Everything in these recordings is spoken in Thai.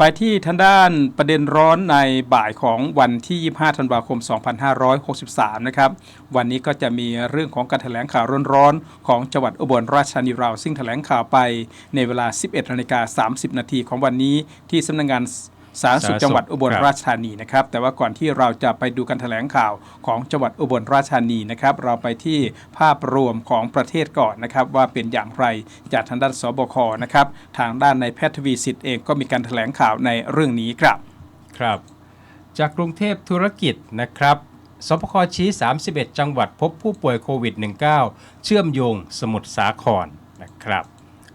ไปที่ทางด้านประเด็นร้อนในบ่ายของวันที่ 25 ธันวาคม 2563 นะครับ วันนี้ก็จะมีเรื่องของการแถลงข่าวร้อนๆ ของจังหวัดอุบลราชธานีเรา ซึ่งแถลงข่าวไปในเวลา 11นาฬิกา30 นาทีของวันนี้ที่สำนักงาน สาธารณสุขจังหวัดอุบลราชธานีนะครับ แต่ว่าก่อนที่เราจะไปดูการแถลงข่าวของจังหวัดอุบลราชธานีนะครับ เราไปที่ภาพรวมของประเทศก่อนนะครับ ว่าเป็นอย่างไรจากทางด้านสบคนะครับ ทางด้านในแพทย์ทวีสิทธิ์เองก็มีการแถลงข่าวในเรื่องนี้ครับ ครับ จากกรุงเทพธุรกิจนะครับสปคชี้ 31 จังหวัดพบผู้ป่วยโควิด -19 เชื่อมโยงสมุทรสาครนะครับ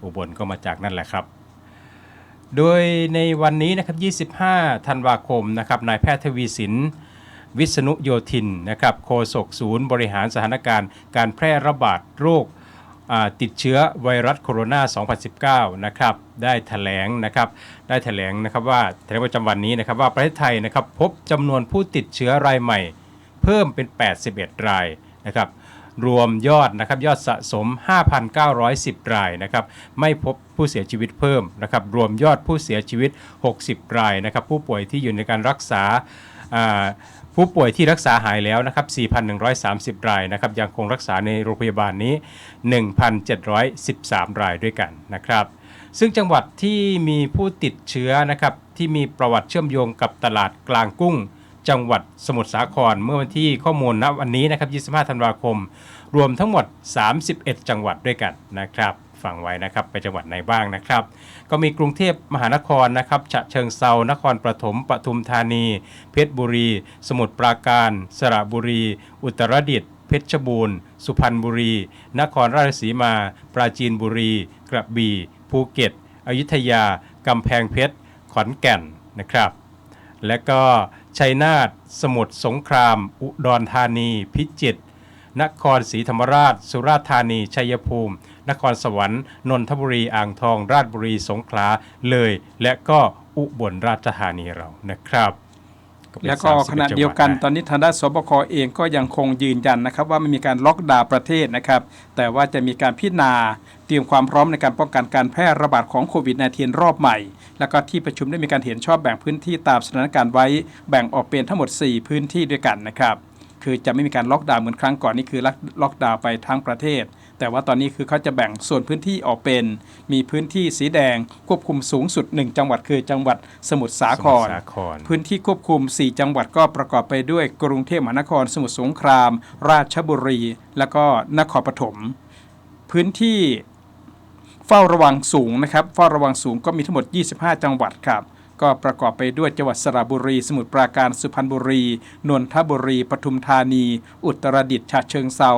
อุบลก็มาจากนั่นแหละครับ โดยในวันนี้นะครับ 25 ธันวาคมนะครับ นายแพทย์ทวีสิน วิษณุโยธินนะครับ โฆษกศูนย์บริหารสถานการณ์ การแพร่ระบาดโรคติดเชื้อไวรัสโคโรนา 2019 นะครับ ได้แถลงนะครับ ได้แถลงนะครับว่าแถลงประจำวันนี้นะครับว่าประเทศไทยนะครับพบจำนวนผู้ติดเชื้อรายใหม่ เพิ่มเป็น 81 รายนะครับ รวมยอดนะครับยอดสะสม 5,910 รายนะครับไม่พบผู้เสียชีวิตเพิ่มนะครับรวมยอดผู้เสียชีวิต 60 รายนะครับผู้ป่วยที่อยู่ในการรักษาผู้ป่วยที่รักษาหายแล้วนะครับ 4,130 รายนะครับยังคงรักษาในโรงพยาบาลนี้ 1,713 รายด้วยกันนะครับ ซึ่งจังหวัดที่มีผู้ติดเชื้อนะครับที่มีประวัติเชื่อมโยงกับตลาดกลางกุ้ง จังหวัดสมุทรสาคร เมื่อวันที่ข้อมูลณวันนี้นะครับ 25 ธันวาคม รวมทั้งหมด 31 จังหวัดด้วยกันนะครับฟังไว้นะครับไปจังหวัดไหนบ้างนะครับ ก็มีกรุงเทพมหานครนะครับฉะเชิงเซานครปฐมปทุมธานี เพชรบุรี สมุทรปราการ สระบุรี อุตรดิตถ์เพชรบูรณ์ สุพรรณบุรี นครราชสีมา ปราจีนบุรี กระบี่ภูเก็ต อยุธยา กำแพงเพชร ขอนแก่นนะครับ และก็ ชัยนาท สมุทรสงคราม อุดรธานี พิจิตร นครศรีธรรมราช สุราษฎร์ธานี ชัยภูมิ นครสวรรค์ นนทบุรี อ่างทอง ราชบุรี สงขลา เลย และก็อุบลราชธานีเรา นะครับเป็นแล้วก็31ขณะเดียวกันจังหตอนนี้ทางด้านสบคเองก็ยังคงยืนยันนะครับ ว่าไม่มีการล็อกดาวน์ประเทศนะครับ แต่ว่าจะมีการพิจารณาเตรียมความพร้อมในการป้องกันการแพร่ระบาดของโควิด -19 รอบใหม่ แล้วก็ที่ประชุมได้มีการเห็นชอบแบ่งพื้นที่ตามสถานการณ์ไว้ แบ่งออกเป็นทั้งหมด 4 พื้นที่ด้วยกันนะครับ คือจะไม่มีการล็อกดาวน์เหมือนครั้งก่อนนี่คือล็อกดาวน์ไปทั้งประเทศ แต่ว่าตอนนี้คือเขาจะแบ่งส่วนพื้นที่ออกเป็น มีพื้นที่สีแดงควบคุมสูงสุด 1 จังหวัดคือจังหวัดสมุทรสาครสมุทรสาครพื้นที่ควบคุม 4 จังหวัดก็ประกอบไปด้วย กรุงเทพมหานคร สมุทรสงคราม ราชบุรี และก็นครปฐมพื้นที่เฝ้าระวังสูงนะครับเฝ้าระวังสูงก็มีทั้งหมด 25 จังหวัดครับ ก็ประกอบไปด้วยจังหวัดสระบุรี สมุทรปราการสุพรรณบุรี นนทบุรี ปทุมธานี อุตรดิตถ์ฉะเชิงเซา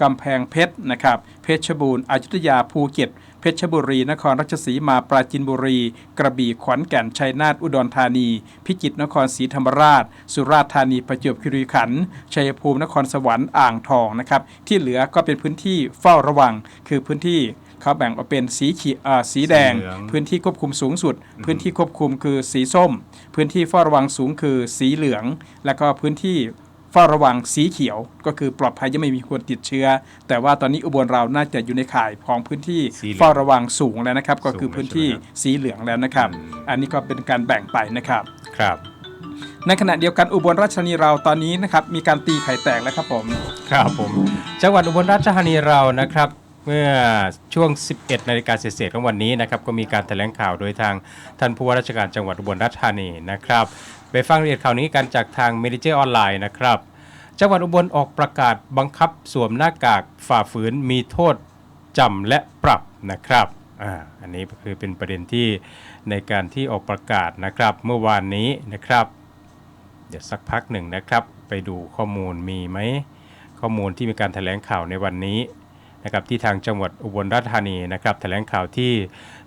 กำแพงเพชรนะครับ เพชรบูรณ์อยุธยาภูเก็ตเพชรบุรี นครราชสีมา ปราจินบุรี กระบี่ขอนแก่น ชัยนาท อุดรธานี พิจิตร นครศรีธรรมราช สุราษฎร์ธานี ประจวบคีรีขันธ์ ชัยภูมิ นครสวรรค์ อ่างทอง นะครับ ที่เหลือก็เป็นพื้นที่เฝ้าระวัง คือพื้นที่ เขาแบ่งออกเป็นสีเขียวอ่าสีแดงสีเหลืองพื้นที่ควบคุมสูงสุด พื้นที่ควบคุมคือสีส้ม พื้นที่เฝ้าระวังสูงคือสีเหลือง แล้วก็พื้นที่เฝ้าระวังสีเขียว ก็คือปลอดภัยยังไม่มีคนติดเชื้อ แต่ว่าตอนนี้อุบลเราน่าจะอยู่ในข่ายของพื้นที่สีเหลืองเฝ้าระวังสูงแล้วนะครับ ก็คือสูงแล้วพื้นที่ใช่ไหมครับสีเหลืองแล้วนะครับอืมอันนี้ก็เป็นการแบ่งไปนะครับครับในขณะเดียวกันอุบลราชธานีเราตอนนี้นะครับมีการตีไข่แตกแล้วครับผม ครับผม จังหวัดอุบลราชธานีเรานะครับ เมื่อช่วง 11 นาฬิกาเศษของวันนี้นะครับก็มีการแถลงข่าวโดยทางท่านผู้ว่าราชการจังหวัดอุบลราชธานีนะครับไปฟังรายละเอียดข่าวนี้กันจากทางเมดิเจอร์ออนไลน์นะครับจังหวัดอุบลออกประกาศบังคับสวมหน้ากากฝ่าฝืนมีโทษจำและปรับนะครับอ่าอันนี้คือเป็นประเด็นที่ในการที่ออกประกาศนะครับเมื่อวานนี้นะครับ เดี๋ยวสักพักหนึ่งนะครับ ไปดูข้อมูลมีไหมข้อมูลที่มีการแถลงข่าวในวันนี้ นะครับที่ทางจังหวัดอุบลราชธานีนะครับแถลงข่าวที่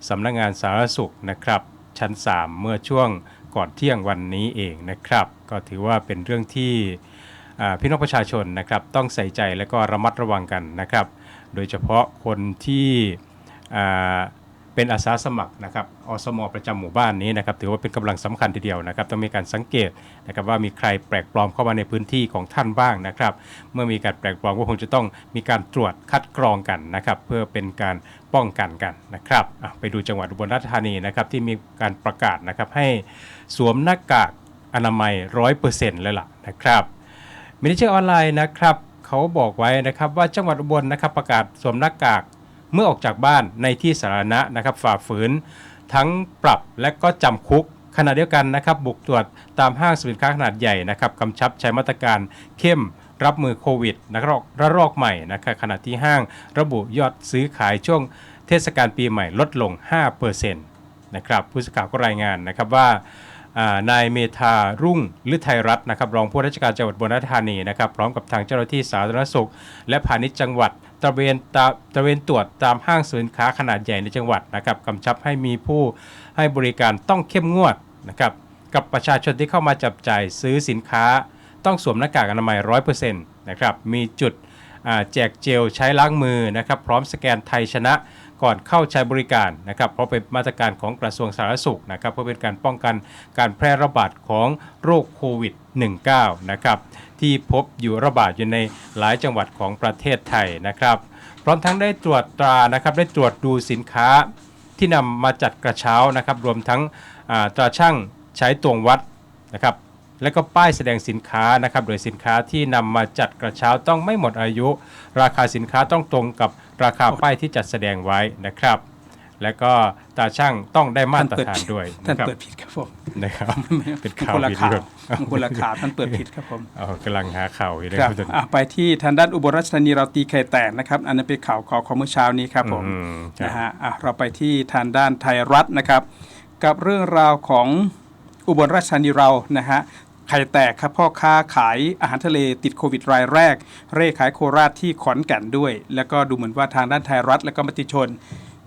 สำนักงานสาธารณสุขนะครับชั้น 3 เมื่อช่วงก่อนเที่ยงวันนี้เองนะครับ ก็ถือว่าเป็นเรื่องที่พี่น้องประชาชนนะครับต้องใส่ใจและก็ระมัดระวังกันนะครับ โดยเฉพาะคนที่ เป็นอาสาสมัครนะครับอสมประจำหมู่บ้านนี้นะครับถือว่าเป็นกำลังสำคัญทีเดียวนะครับต้องมีการสังเกตนะครับว่ามีใครแปลกปลอมเข้ามาในพื้นที่ของท่านบ้างนะครับ เมื่อมีการแปลกปลอมก็คงจะต้องมีการตรวจคัดกรองกันนะครับ เพื่อเป็นการป้องกันกันนะครับไปดูจังหวัดอุบลราชธานีนะครับที่มีการประกาศนะครับให้สวมหน้ากากอนามัยร้อยเปอร์เซ็นต์เลยล่ะนะครับมินิเชอร์ออนไลน์นะครับเขาบอกไว้นะครับว่าจังหวัดอุบลนะครับประกาศสวมหน้ากาก เมื่อออกจากบ้านในที่สาธารณะนะครับฝ่าฝืน ทั้งปรับและก็จำคุกขณะเดียวกันนะครับบุกตรวจตามห้างสินค้าขนาดใหญ่นะครับกำชับใช้มาตรการเข้มรับมือโควิดนะครับระลอกใหม่นะครับขณะที่ห้างระบุยอดซื้อขายช่วงเทศกาลปีใหม่ลดลง 5%นะครับผู้สื่อข่าวก็รายงานนะครับว่านายเมธารุ่งฤทัยรัตน์นะครับรองผู้ราชการจังหวัดอุบลราชธานีนะครับพร้อมกับทางเจ้าหน้าที่สาธารณสุข และพาณิชย์จังหวัด ตระเวนตาตระเวนตรวจตามห้างสินค้าขนาดใหญ่ในจังหวัดนะครับกำชับให้มีผู้ให้บริการต้องเข้มงวดนะครับกับประชาชนที่เข้ามาจับจ่ายซื้อสินค้า ต้องสวมหน้ากากอนามัย 100%นะครับมีจุดแจกเจลใช้ล้างมือนะครับพร้อมสแกนไทยชนะ ก่อนเข้าใช้บริการนะครับ เพราะเป็นมาตรการของกระทรวงสาธารณสุขนะครับ เพื่อเป็นการป้องกันการแพร่ระบาดของโรคโควิด -19 นะครับที่พบอยู่ระบาดอยู่ในหลายจังหวัดของประเทศไทยนะครับพร้อมทั้งได้ตรวจตรานะครับได้ตรวจดูสินค้าที่นำมาจัดกระเช้านะครับ รวมทั้งตราช่างใช้ตวงวัดนะครับ และก็ป้ายแสดงสินค้านะครับโดยสินค้าที่นำมาจัดกระเช้าต้องไม่หมดอายุ ราคาสินค้าต้องตรงกับราคาป้ายที่จัดแสดงไว้นะครับ และก็ตาช่างต้องได้มาตรฐานด้วยท่านนะครับเปิดผิดครับผมนะครับเป็นข่าวคนละผิดข่าวด้วยคนละข่าวท่านเปิดผิดครับผมเอากำลังหาข่าวอยู่นะคครัรับบอะไปที่ทางด้านอุบลราชธานีเราตีไข่แตกนะครับ อันนั้นเป็นข่าวของของเมื่อเช้านี้ครับผมอืมครับนะฮะอะเราไปที่ทางด้านไทยรัฐนะครับ กับเรื่องราวของอุบลราชธานีเรานะฮะ ไข่แตกครับพ่อค้าขายอาหารทะเลติดโควิดรายแรก เร่ขายโคราชที่ขอนแก่นด้วย แล้วก็ดูเหมือนว่าทางด้านไทยรัฐและก็มติชน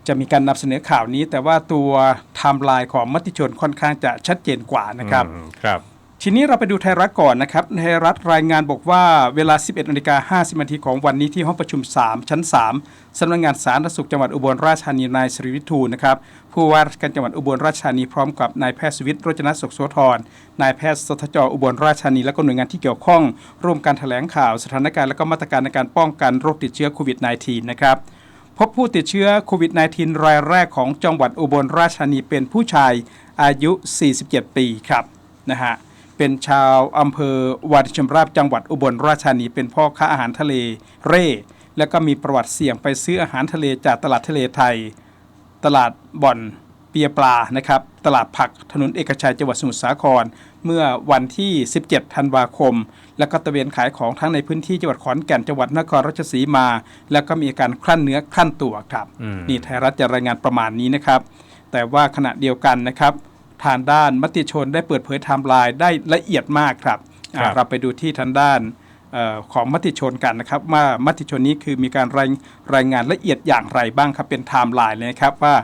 จะมีการนำเสนอข่าวนี้ แต่ว่าตัวไทม์ไลน์ของมติชนค่อนข้างจะชัดเจนกว่านะครับครับ ทีนี้เราไปดูไทยรัฐก่อนนะครับไทยรัฐรายงานบอกว่าเวลา 11นาฬิกา50นาทีของวันนี้ที่ห้องประชุม 3 ชั้น 3สำนักงานสาธารณสุขจังหวัดอุบลราชธานีนายสิริวิทูนะครับ ผู้ว่าราชการจังหวัดอุบลราชธานีพร้อมกับนายแพทย์สวิทย์รจนสุขโสธรนายแพทย์สทจอุบลราชธานีและก็หน่วยงานที่เกี่ยวข้อง ร่วมการแถลงข่าวสถานการณ์และก็มาตรการในการป้องกันโรคติดเชื้อโควิด -19 นะครับพบผู้ติดเชื้อโควิด -19 รายแรกของจังหวัดอุบลราชธานีเป็นผู้ชายอายุ 47 ปีครับนะฮะ เป็นชาวอำเภอวารินชำราบจังหวัดอุบลราชธานีเป็นพ่อค้าอาหารทะเลเร่ แล้วก็มีประวัติเสี่ยงไปซื้ออาหารทะเลจากตลาดทะเลไทย ตลาดบ่อนเปียปลานะครับ ตลาดผักถนนเอกชัยจังหวัดสมุทรสาคร เมื่อวันที่ 17 ธันวาคม แล้วก็ตระเวนขายของทั้งในพื้นที่จังหวัดขอนแก่นจังหวัดนครราชสีมา แล้วก็มีอาการคลั่นเนื้อคลั่นตัวครับอืมนี่ไทยรัฐจะรายงานประมาณนี้นะครับ แต่ว่าขณะเดียวกันนะครับ ทางด้านมติชนได้เปิดเผยไทม์ไลน์ได้ละเอียดมากครับอ่าครับเราไปดูที่ทางด้านเออของมติชนกันนะครับว่ามติชนนี้คือมีการรายรายงานละเอียดอย่างไรบ้างครับเป็นไทม์ไลน์เลยนะครับว่า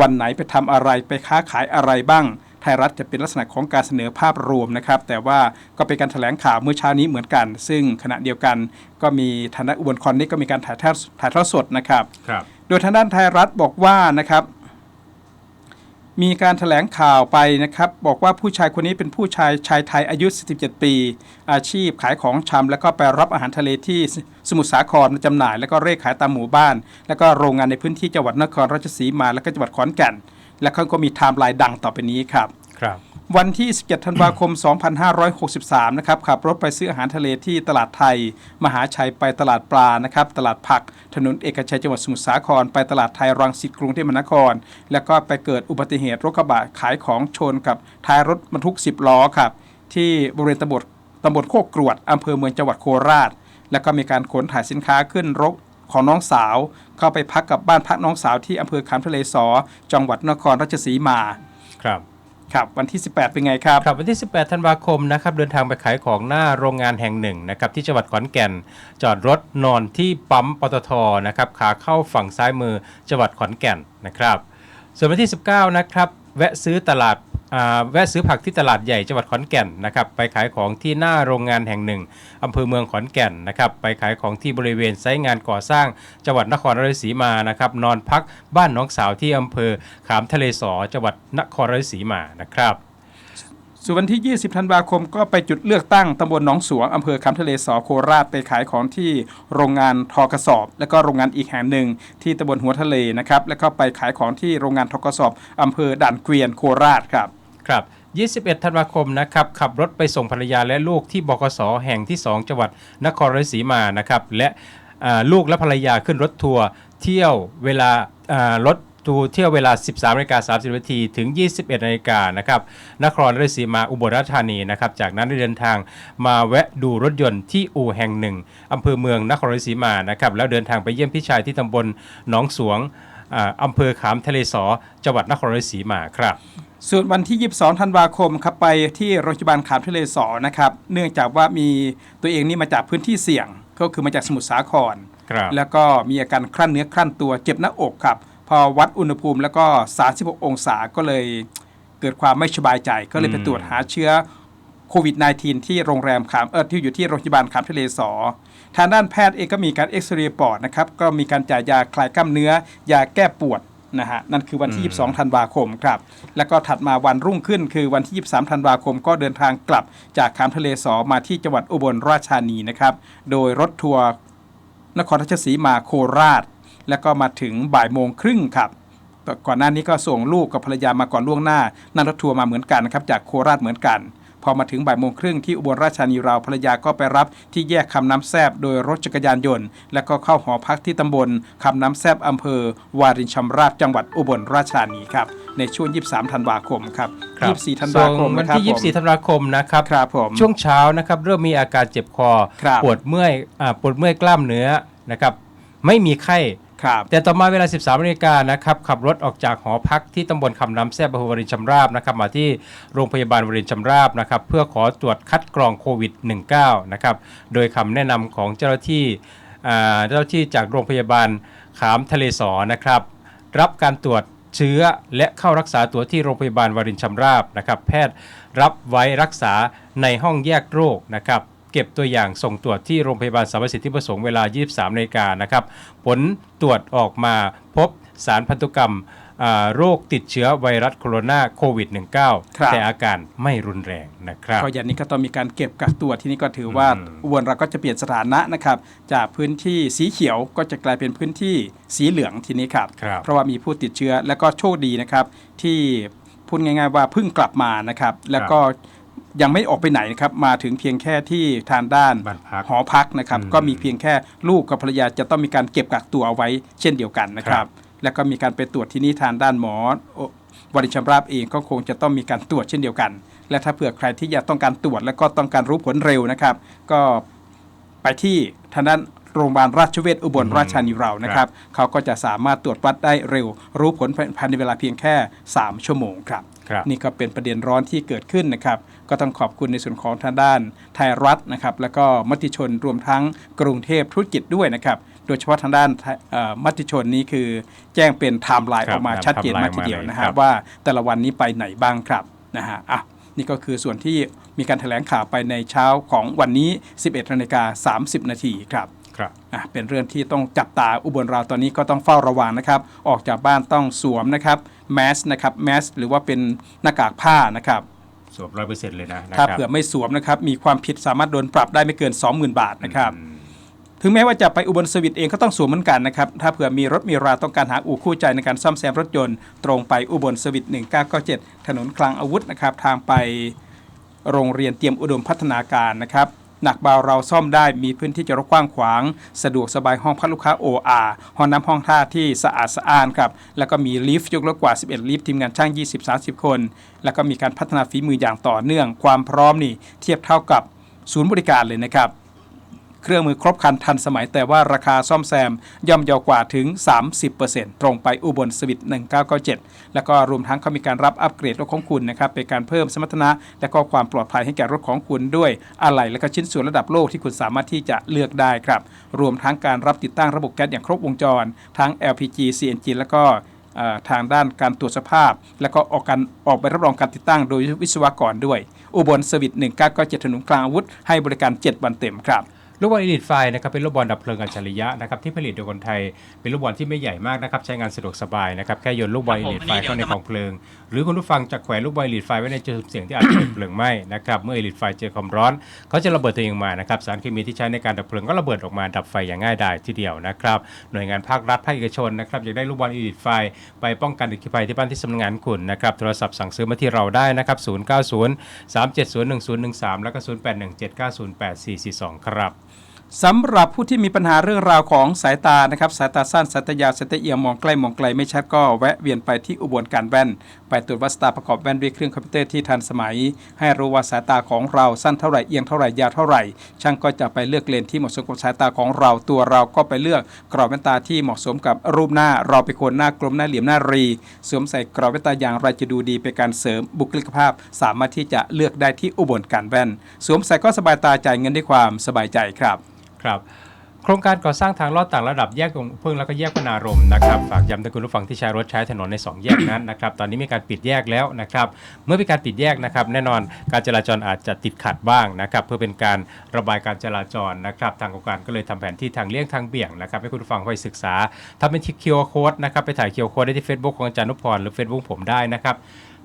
วันไหนไปทำอะไรไปค้าขายอะไรบ้าง ไทยรัฐจะเป็นลักษณะของการเสนอภาพรวมนะครับ แต่ว่าก็เป็นการแถลงข่าวเมื่อเช้านี้เหมือนกัน ซึ่งขณะเดียวกันก็มีทางด้านอุบลคอนนี่ก็มีการถ่ายทอดถ่ายทอดสดนะครับครับโดยทางด้านไทยรัฐบอกว่านะครับ มีการถแถลงข่าวไปนะครับ บอกว่าผู้ชายคนนี้เป็นผู้ชายชายไทยอายุ47ปี อาชีพขายของชำแล้วก็ไปรับอาหารทะเลที่สสมุทรสาครมาจำหน่าย แล้วก็เร่ขายตามหมู่บ้าน แล้วก็โรงงานในพื้นที่จังหวัดนครราชสีมา แล้วก็จังหวัดขอนแก่น และเขาก็มีไทม์ไลน์ดังต่อไปนี้ครับครับ วันที่ 17 ธันวาคม 2563 นะครับ ขับรถไปซื้ออาหารทะเลที่ตลาดไทย มหาชัยไปตลาดปลา นะครับ ตลาดผัก ถนนเอกชัยจังหวัดสมุทรสาคร ไปตลาดไทยรังสิตกรุงเทพมหานคร แล้วก็ไปเกิดอุบัติเหตุรถกระบะขายของชนกับท้ายรถบรรทุก 10 ล้อครับ ที่บริเวณตำบลตำบลโคกกรวดอำเภอเมืองจังหวัดโคราช แล้วก็มีการขนถ่ายสินค้าขึ้นรถของน้องสาว เข้าไปพักกับบ้านพักน้องสาวที่อำเภอขามทะเลสอ จังหวัดนครราชสีมา ครับ ครับวันที่ 18 เป็นไงครับ ครับวันที่ 18 ธันวาคมนะครับเดินทางไปขายของหน้าโรงงานแห่งหนึ่งนะครับที่จังหวัดขอนแก่น จอดรถนอนที่ปั๊มปตทนะครับขาเข้าฝั่งซ้ายมือจังหวัดขอนแก่นนะครับ ส่วนวันที่ 19 นะครับแวะซื้อตลาด แวะซื้อผักที่ตลาดใหญ่จังหวัดขอนแก่นนะครับไปขายของที่หน้าโรงงานแห่งหนึ่งอำเภอเมืองขอนแก่นนะครับไปขายของที่บริเวณไซต์งานก่อสร้างจังหวัดนครราชสีมานะครับนอนพักบ้านน้องสาวที่อำเภอขามทะเลสอจังหวัดนครราชสีมานะครับส่วนวันที่ 20 ธันวาคมก็ไปจุดเลือกตั้งตำบลหนองสวงอำเภอคำทะเลสอโคราชไปขายของที่โรงงานทอกระสอบ และก็โรงงานอีกแห่งหนึ่งที่ตำบลหัวทะเลนะครับ แล้วก็ไปขายของที่โรงงานทอกระสอบอำเภอด่านเกวียนโคราชครับ ครับ 21 ธันวาคมนะครับขับรถไปส่งภรรยาและลูกที่บกสแห่งที่ 2 จังหวัดนครราชสีมานะครับและลูกและภรรยาขึ้นรถทัวร์เที่ยวเวลารถทัวร์เที่ยวเวลา 13นาฬิกา30นาทีถึง 21นาฬิกานะครับนครราชสีมาอุบลราชธานีนะครับ จากนั้นได้เดินทางมาแวะดูรถยนต์ที่อู่แห่งหนึ่งอำเภอเมืองนครราชสีมานะครับ แล้วเดินทางไปเยี่ยมพี่ชายที่ตำบลหนองสวง อ่าอำเภอขามทะเลสอจังหวัดนครราชสีมาครับ ส่วนวันที่ 22 ธันวาคมครับไปที่โรงพยาบาลขามทะเลสอนะครับเนื่องจากว่ามีตัวเองนี่มาจากพื้นที่เสี่ยงก็คือมาจากสมุทรสาครครับแล้วก็มีอาการคลั่นเนื้อคลั่นตัวเจ็บหน้าอกครับ พอวัดอุณหภูมิแล้วก็ 36 องศาก็เลยเกิดความไม่สบายใจ ก็เลยไปอืมตรวจหาเชื้อโควิด -19 ที่โรงแรมขามเออที่อยู่ที่โรงพยาบาลขามทะเลสอ ทางด้านแพทย์เองก็มีการเอ็กซเรย์ปอดนะครับก็มีการจ่ายยาคลายกล้ามเนื้อ ยาแก้ปวดนะฮะนั่นคือวันที่ 22 ธันวาคมครับ แล้วก็ถัดมาวันรุ่งขึ้นคือวันที่ 23 ธันวาคมก็เดินทางกลับจากขามทะเลสอมาที่จังหวัดอุบลราชธานีนะครับ โดยรถทัวร์นครราชสีมาโคราช แล้วก็มาถึงบ่ายโมงครึ่งครับแต่ก่อนหน้านี้ก็ส่งลูกกับภรรยามาก่อนล่วงหน้านั่งรถทัวร์มาเหมือนกันนะครับจากโคราชเหมือนกันพ อมาถึงบ่ายโมงครึ่งที่อุบลราชธานีเราภรรยาก็ไปรับที่แยกคำน้ำแซบโดยรถจักรยานยนต์ แล้วก็เข้าหอพักที่ตำบลคำน้ำแซบอำเภอ วารินชำราบจังหวัดอุบลราชธานีครับในช่วง 23 ธันวาคมครับครับ24 ธันวาคมส่งวันนะครับที่ 24 ธันวาคมนะครับครับผมช่วงเช้านะครับเริ่มมีอาการเจ็บคอครับปวดเมื่อยอ่าปวดเมื่อยกล้ามเนื้อนะครับไม่มีไข้ ครับ แต่ต่อมาเวลา 13นาฬิกานะครับขับรถออกจากหอพักที่ตำบลคำน้ำแซ่บอำเภอวารินชำราบนะครับมาที่โรงพยาบาลวารินชำราบนะครับเพื่อขอตรวจคัดกรองโควิด -19 นะครับโดยคำแนะนำของเจ้าหน้าที่เจ้าหน้าที่จากโรงพยาบาลขามทะเลสอนะครับรับการตรวจเชื้อและเข้ารักษาตัวที่โรงพยาบาลวารินชำราบนะครับแพทย์รับไว้รักษาในห้องแยกโรคนะครับ เก็บตัวอย่างส่งตรวจที่โรงพยาบาลสารสิทธิประสงค์เวลา 23นาฬิกานะครับ ผลตรวจออกมาพบสารพันธุกรรมอ่าโรคติดเชื้อไวรัสโคโรนาโควิด -19 ครับแต่อาการไม่รุนแรงนะครับก็อย่างนี้ก็ต้องมีการเก็บกักตัวที่นี่ก็ถือว่าอืมอุบลเราก็จะเปลี่ยนสถานะนะครับ จากพื้นที่สีเขียวก็จะกลายเป็นพื้นที่สีเหลืองทีนี้ครับครับเพราะว่ามีผู้ติดเชื้อแล้วก็โชคดีนะครับที่พูดง่ายๆว่าเพิ่งกลับมานะครับ แล้วก็ ยังไม่ออกไปไหนนะครับมาถึงเพียงแค่ที่ทางด้านบ้านพักหอพักนะครับอืมก็มีเพียงแค่ลูกกับภรรยาจะต้องมีการเก็บกักตัวเอาไว้เช่นเดียวกันนะคครัรับบแล้วก็มีการไปตรวจที่นี่ทางด้านหมอโอวรินชำราบเองก็คงจะต้องมีการตรวจเช่นเดียวกัน และถ้าเผื่อใครที่อยากต้องการตรวจแล้วก็ต้องการรู้ผลเร็วนะครับ ก็ไปที่ทางด้าน โรงพยาบาลราชเวชอุบลราชธานีเรานะครับ เขาก็จะสามารถตรวจวัดได้เร็ว รู้ผลภายในเวลาเพียงแค่ 3 ชั่วโมงครับครับนี่ก็เป็นประเด็นร้อนที่เกิดขึ้นนะครับ ก็ต้องขอบคุณในส่วนของทางด้านไทยรัฐนะครับ แล้วก็มติชนรวมทั้งกรุงเทพธุรกิจด้วยนะครับ โดยเฉพาะทางด้านไทยเอ่อมติชนนี้คือ แจ้งเป็นไทม์ไลน์คอรัอบกมาครับชัดเจนไทม์ไลน์มากทีเดียวมาเลยนะคฮะรับว่าแต่ละวันนี้ไปไหนบ้างครับนะฮะอะนี่ก็คือส่วนที่มีการแถลงข่าวไปในเช้าของวันนี้ 11นาฬิกา30 นาทีครับ ครับอะเป็นเรื่องที่ต้องจับตาอุบลเราตอนนี้ก็ต้องเฝ้าระวังนะครับ ออกจากบ้านต้องสวมนะครับแมสนะครับแมสหรือว่าเป็นหน้ากากผ้านะครับสวมร้อยเปอร์เซ็นต์เลยนะนะคถ้ารับเผื่อไม่สวมนะครับมีความผิดสามารถโดนปรับได้ไม่เกิน 20,000 บาทนะครับอืมถึงแม้ว่าจะไปอุบลสวิตเองก็ต้องสวมเหมือนกันนะครับ ถ้าเผื่อมีรถมีราต้องการหาอู่คู่ใจในการซ่อมแซมรถยนต์ ตรงไปอุบลสวิต1997 ถนนคลังอาวุธนะครับ ทางไปโรงเรียนเตรียมอุดมพัฒนาการนะครับ หนักเบาเราซ่อมได้มีพื้นที่จะรกว้างขวาง สะดวกสบายห้องพักลูกค้า OR ห้องน้ำห้องท่าที่สะอาดสะอ้านครับแล้วก็มีลิฟต์ยกรถกว่า 11 ลิฟต์ทีมงานช่าง 20-30 คน แล้วก็มีการพัฒนาฝีมืออย่างต่อเนื่อง ความพร้อมนี่เทียบเท่ากับศูนย์บริการเลยนะครับ เครื่องมือครบครันทันสมัยแต่ว่าราคาซ่อมแซม ย่อมเยาวกว่าถึง 30%ตรงไปอุบลสวิต1997 แล้วก็รวมทั้งเขามีการรับอัปเกรดรถของคุณนะครับเป็นการเพิ่มสมรรถนะ และก็ความปลอดภัยให้แก่รถของคุณด้วยอะไหล่และก็ชิ้นส่วนระดับโลกที่คุณสามารถที่จะเลือกได้ครับรวมทั้งการรับติดตั้งระบบแก๊สอย่างครบวงจร ทั้ง LPG CNG แล้วก็ทางด้านการตรวจสภาพ และก็ออกการออกใบรับรองการติดตั้งโดยวิศวกรด้วย อุบลสวิต1997ถนนกลางอาวุธ ให้บริการ 7 วันเต็มครับ ลูกบอลอีลิทไฟนะครับเป็นลูกบอลดับเพลิงอัจฉริยะนะครับที่ผลิตโดยคนไทยเป็นลูกบอลที่ไม่ใหญ่มากนะครับใช้งานสะดวกสบายนะครับแค่โยนลูกบอลอีลิทไฟเข้าในกองเพลิง หรือคุณผู้ฟังจะแขวนลูกบอลอีลิทไฟไว้ในจุดเสี่ยงที่อาจจะเกิดเพลิงไหม้นะครับเมื่ออีลิทไฟเจอความร้อนเขาจะระเบิดตัวเองมานะครับสารเคมีที่ใช้ในการดับเพลิงก็ระเบิดออกมาดับไฟอย่างง่ายดายทีเดียวนะครับหน่วยงานภาครัฐภาคเอกชนนะครับอยากได้ลูกบอลอีลิทไฟไปป้องกันอัคคีภัยที่บ้านที่สำนักงานคุณนะครับโทรศัพท์สั่งซื้อมาที่เราได้นะครับ090 370 1013 แล้วก็ 081 790 8442 ครับ สำหรับผู้ที่มีปัญหาเรื่องราวของสายตานะครับสายตาสั้นสายตายาวสายตาเอียงมองใกล้มองไกลไม่ชัดก็แวะเวียนไปที่อุบลการแว่น ไปตรวจวัดสาตาประกอบแว่นด้วยเครื่องคอมพิวเตอร์ที่ทันสมัย ให้รู้ว่าสายตาของเราสั้นเท่าไหร่เอียงเท่าไหร่ยาวเท่าไหร่ ช่างก็จะไปเลือกเลนที่เหมาะสมกับสายตาของเราตัวเราก็ไปเลือกกรอบแว่นตาที่เหมาะสมกับรูปหน้าเราเป็นคนหน้ากลมหน้าเหลี่ยมหน้ารีสวมใส่กรอบแว่นตาอย่างไรจะดูดีเป็นการเสริมบุคลิกภาพ สามารถที่จะเลือกได้ที่อุบลการแว่น สวมใส่ก็สบายตาจ่ายเงินด้วยความสบายใจครับ ครับโครงการก่อสร้างทางลอดต่างระดับแยกตรงพึ่งแล้วก็แยกพนารมนะครับฝากย้ำถึงคุณผู้ฟังที่ใช้รถใช้ถนนใน 2 แยกนั้นนะครับตอนนี้มีการปิดแยกแล้วนะครับเมื่อมีการปิดแยกนะครับ แน่นอนการจราจรอาจจะติดขัดบ้างนะครับเพื่อเป็นการระบายการจราจรนะครับทางโครงการก็เลยทำแผนที่ทางเลี่ยงทางเบี่ยงนะครับให้คุณผู้ฟังไปศึกษาทำเป็นที่คิวโค้ดนะครับไปถ่ายคิวโค้ดได้ที่ Facebook ของอาจารย์นุพรหรือ Facebook ผมได้นะครับ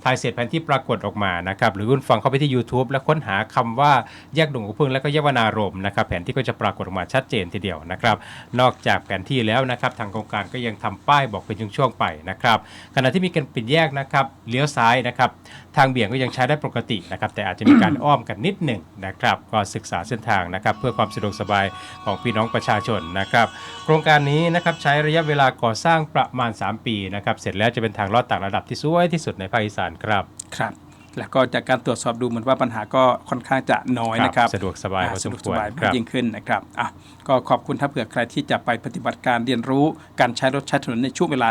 ถ่ายเสร็จแผนที่ปรากฏออกมานะครับหรือคุณฟังเข้าไปที่ YouTube แล้วค้นหาคำว่าแยกดงกระพึ่งแล้วก็แยกวนารมนะครับแผนที่ก็จะปรากฏออกมาชัดเจนทีเดียวนะครับนอกจากแผนที่แล้วนะครับทางโครงการก็ยังทำป้ายบอกเป็นช่วงๆไปนะครับขณะที่มีการปิดแยกนะครับเลี้ยวซ้ายนะครับทางเบี่ยงก็ยังใช้ได้ปกตินะครับแต่อาจจะมีการอ้อมกันนิดหนึ่งนะครับก็ศึกษาเส้นทางนะครับเพื่อความสะดวกสบายของพี่น้องประชาชนนะครับโครงการนี้นะครับใช้ระยะเวลาก่อสร้างประมาณ 3 ปีนะครับเสร็จแล้วจะเป็นทางลอดต่างระดับที่สวยที่สุดในภาคอีสานครับครับ แล้วก็จากการตรวจสอบดูเหมือนว่าปัญหาก็ค่อนข้างจะน้อยครับนะครับสะดวกสบายพอสสะมดวกคสวรบายครับยิ่งขึ้นนะครับอะก็ขอบคุณถ้าเผื่อใครที่จะไปปฏิบัติการเรียนรู้การใช้รถใช้ถนนในช่วงเวลา